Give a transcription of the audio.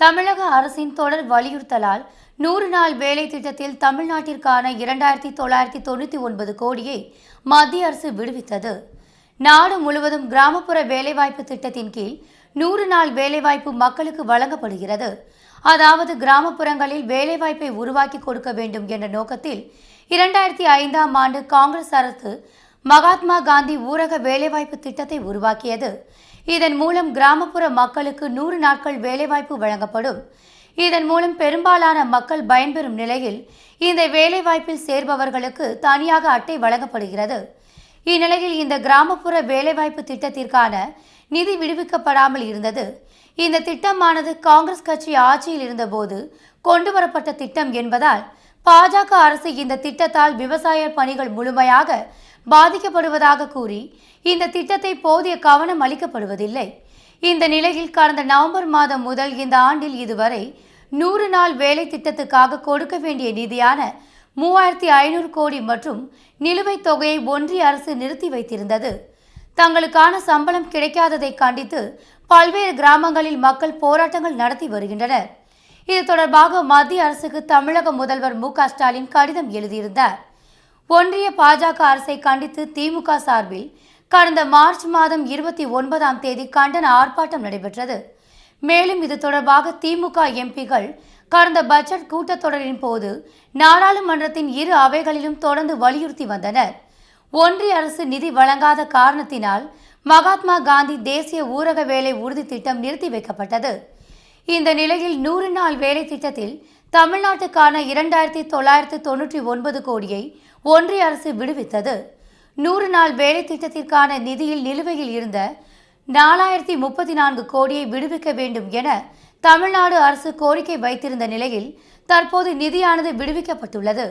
தமிழக அரசின் தொடர் வலியுறுத்தலால் நூறு நாள் வேலை திட்டத்தில் தமிழ்நாட்டிற்கான இரண்டாயிரத்தி தொள்ளாயிரத்தி தொண்ணூற்றி ஒன்பது கோடியை மத்திய அரசு விடுவித்தது. நாடு முழுவதும் கிராமப்புற வேலைவாய்ப்பு திட்டத்தின் கீழ் நூறு நாள் வேலைவாய்ப்பு மக்களுக்கு வழங்கப்படுகிறது. அதாவது கிராமப்புறங்களில் வேலைவாய்ப்பை உருவாக்கி கொடுக்க வேண்டும் என்ற நோக்கத்தில் இரண்டாயிரத்தி ஐந்தாம் ஆண்டு காங்கிரஸ் அரசு மகாத்மா காந்தி ஊரக வேலைவாய்ப்பு திட்டத்தை உருவாக்கியது. இதன் மூலம் கிராமப்புற மக்களுக்கு நூறு நாட்கள் வேலைவாய்ப்பு வழங்கப்படும். இதன் மூலம் பெரும்பாலான மக்கள் பயன்பெறும் நிலையில் இந்த வேலைவாய்ப்பில் சேர்பவர்களுக்கு தனியாக அட்டை வழங்கப்படுகிறது. இந்நிலையில் இந்த கிராமப்புற வேலைவாய்ப்பு திட்டத்திற்கான நிதி விடுவிக்கப்படாமல் இருந்தது. இந்த திட்டமானது காங்கிரஸ் கட்சி ஆட்சியில் இருந்தபோது கொண்டு வரப்பட்ட திட்டம் என்பதால் பாஜக அரசு இந்த திட்டத்தால் விவசாய பணிகள் முழுமையாக பாதிக்கப்படுவதாக கூறி இந்த திட்டத்தை போதிய கவனம் அளிக்கப்படுவதில்லை. இந்த நிலையில் கடந்த நவம்பர் மாதம் முதல் இந்த ஆண்டில் இதுவரை நூறு நாள் வேலை திட்டத்துக்காக கொடுக்க வேண்டிய நிதியான மூவாயிரத்தி ஐநூறு கோடி மற்றும் நிலுவைத் தொகையை ஒன்றிய அரசு நிறுத்தி வைத்திருந்தது. தங்களுக்கான சம்பளம் கிடைக்காததை கண்டித்து பல்வேறு கிராமங்களில் மக்கள் போராட்டங்கள் நடத்தி வருகின்றனர். இது தொடர்பாக மத்திய அரசுக்கு தமிழக முதல்வர் மு க ஸ்டாலின் கடிதம் எழுதியிருந்தார். ஒன்றிய பாஜக அரசை கண்டித்து திமுக சார்பில் கடந்த மார்ச் மாதம் இருபத்தி ஒன்பதாம் தேதி கண்டன ஆர்ப்பாட்டம் நடைபெற்றது. மேலும் இது தொடர்பாக திமுக எம்பிகள் கடந்த பட்ஜெட் கூட்டத்தொடரின் போது நாடாளுமன்றத்தின் இரு அவைகளிலும் தொடர்ந்து வலியுறுத்தி வந்தனர். ஒன்றிய அரசு நிதி வழங்காத காரணத்தினால் மகாத்மா காந்தி தேசிய ஊரக வேலை உறுதி திட்டம் நிறுத்தி வைக்கப்பட்டது. இந்த நிலையில் நூறு நாள் வேலை திட்டத்தில் தமிழ்நாட்டுக்கான இரண்டாயிரத்தி தொள்ளாயிரத்தி தொண்ணூற்றி ஒன்பது கோடியை ஒன்றிய அரசு விடுவித்தது. நூறு நாள் வேலை திட்டத்திற்கான நிதியில் நிலுவையில் இருந்த நாலாயிரத்தி முப்பத்தி நான்கு கோடியை விடுவிக்க வேண்டும் என தமிழ்நாடு அரசு கோரிக்கை வைத்திருந்த நிலையில் தற்போது நிதியானது விடுவிக்கப்பட்டுள்ளது.